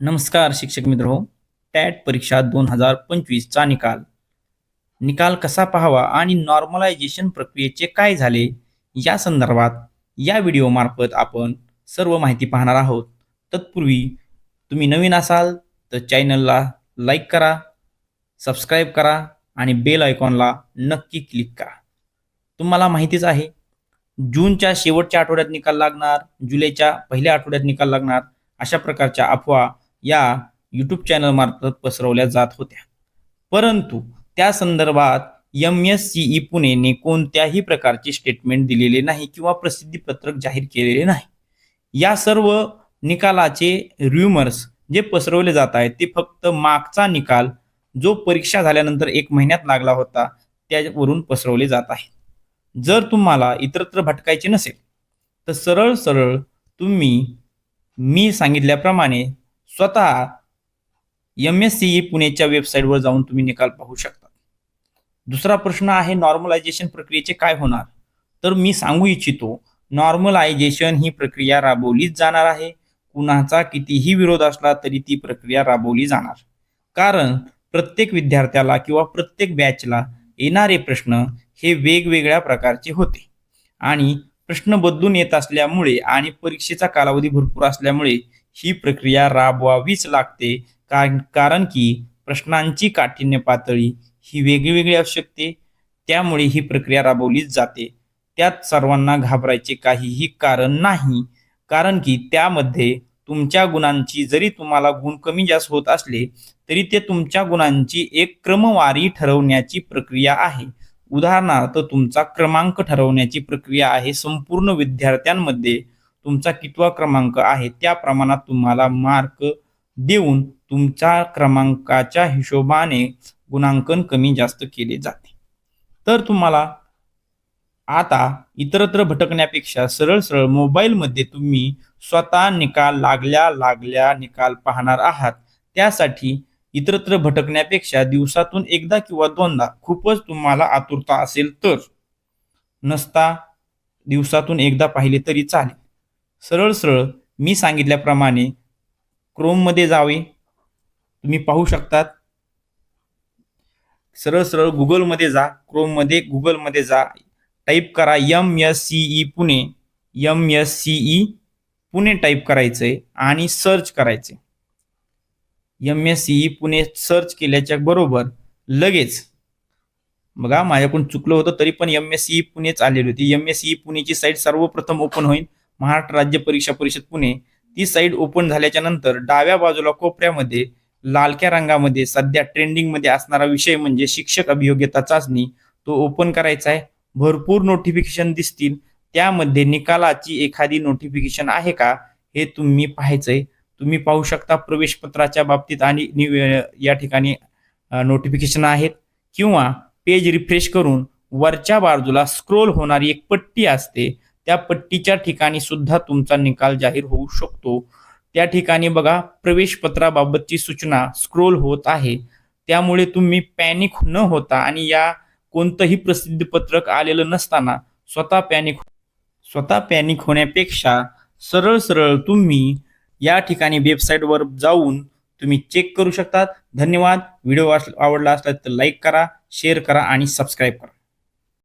नमस्कार शिक्षक मित्र हो. टॅट परीक्षा दोन हजार पंचवीसचा निकाल. निकाल कसा पाहावा आणि नॉर्मलायझेशन प्रक्रियेचे काय झाले या संदर्भात या व्हिडिओमार्फत आपण सर्व माहिती पाहणार आहोत. तत्पूर्वी तुम्ही नवीन असाल तर चॅनलला लाईक करा सबस्क्राईब करा आणि बेल आयकॉनला नक्की क्लिक करा. तुम्हाला माहितीच आहे जूनच्या शेवटच्या आठवड्यात निकाल लागणार जुलैच्या पहिल्या आठवड्यात निकाल लागणार अशा प्रकारच्या अफवा या यूट्यूब चॅनलमार्फत पसरवल्या जात होत्या. परंतु त्या संदर्भात एम एस सीई पुणेने कोणत्याही प्रकारचे स्टेटमेंट दिलेले नाही किंवा प्रसिद्धीपत्रक जाहीर केलेले नाही. या सर्व निकालाचे र्युमर्स जे पसरवले जात आहेत ते फक्त मागचा निकाल जो परीक्षा झाल्यानंतर एक महिन्यात लागला होता त्यावरून पसरवले जात आहेत. जर तुम्हाला इतरत्र भटकायचे नसेल तर सरळ सरळ तुम्ही मी सांगितल्याप्रमाणे स्वतः एम एस सीई पुणेच्या वेबसाईटवर जाऊन तुम्ही निकाल पाहू शकता. दुसरा प्रश्न आहे नॉर्मलायझेशन प्रक्रियेचे काय होणार? तर मी सांगू इच्छितो नॉर्मलायझेशन ही प्रक्रिया राबवलीच जाणार आहे. कुणाचा कितीही विरोध असला तरी ती प्रक्रिया राबवली जाणार. कारण प्रत्येक विद्यार्थ्याला किंवा प्रत्येक बॅचला येणारे प्रश्न हे वेगवेगळ्या प्रकारचे होते. आणि प्रश्न बदलून येत असल्यामुळे आणि परीक्षेचा कालावधी भरपूर असल्यामुळे ही प्रक्रिया राबवावीच लागते. का- कारण की प्रश्नांची काठिण्य पातळी ही वेगळी असू शकते. त्यामुळे ही प्रक्रिया राबवलीच जाते. त्यात सर्वांना घाबरायचे काहीही कारण नाही. कारण की त्यामध्ये तुमच्या गुणांची जरी तुम्हाला गुण कमी जास्त होत असले तरी ते तुमच्या गुणांची एक क्रमवारी ठरवण्याची प्रक्रिया आहे. उदाहरणार्थ तुमचा क्रमांक ठरवण्याची प्रक्रिया आहे संपूर्ण विद्यार्थ्यांमध्ये. तुमचा कितवा क्रमांक आहे त्या प्रमाणात तुम्हाला मार्क देऊन तुमच्या क्रमांकाच्या हिशोबाने गुणांकन कमी जास्त केले जाते. तर तुम्हाला आता इतरत्र भटकण्यापेक्षा सरळ सरळ मोबाईलमध्ये तुम्ही स्वतः निकाल लागल्या लागल्या निकाल पाहणार आहात. त्यासाठी इतरत्र भटकण्यापेक्षा दिवसातून एकदा किंवा दोनदा खूपच तुम्हाला आतुरता असेल तर. नसता दिवसातून एकदा पाहिले तरी चालेल. सरळ सरळ मी सांगितल्याप्रमाणे क्रोममध्ये जावे. तुम्ही पाहू शकतात. सरळ सरळ गुगलमध्ये जा. क्रोममध्ये गुगलमध्ये जा. टाईप करा M S CE Pune. M S CE Pune type करायचंय आणि सर्च करायचे M S CE Pune search केल्याच्या बरोबर लगेच बघा माझ्याकडून चुकलं होतं तरी पण एम एस सीई पुणेच आलेली होती. एम एस सीई पुणेची साईट सर्वप्रथम ओपन होईल. महाराष्ट्र राज्य परीक्षा परिषद पुणे ती साईट ओपन झाल्याच्यानंतर डाव्या बाजूला कोपऱ्यामध्ये लालक्या रंगामध्ये सध्या ट्रेंडिंगमध्ये असणारा विषय म्हणजे शिक्षक अभियोग्यता चाचणी तो ओपन करायचा आहे. भरपूर नोटिफिकेशन दिसतील. त्यामध्ये निकालाची एखादी नोटिफिकेशन आहे का? हे तुम्ही पाहायचंय. तुम्ही पाहू शकता प्रवेशपत्राच्या बाबतीत आणि या ठिकाणी नोटिफिकेशन आहेत. किंवा पेज रिफ्रेश करून वरच्या बाजूला स्क्रोल होणारी एक पट्टी असते. त्या पट्टीच्या ठिकाणी सुद्धा तुमचा निकाल जाहीर होऊ शकतो. त्या ठिकाणी बघा प्रवेश पत्राबाबतची सूचना स्क्रोल होत आहे. त्यामुळे तुम्ही पॅनिक न होता आणि या कोणतंही प्रसिद्धी पत्रक आलेलं नसताना स्वतः पॅनिक स्वतः पॅनिक होण्यापेक्षा सरळ सरळ तुम्ही या ठिकाणी वेबसाईटवर जाऊन तुम्ही चेक करू शकतात. धन्यवाद. व्हिडिओ आवडला असला तर लाईक करा शेअर करा आणि सबस्क्राईब करा.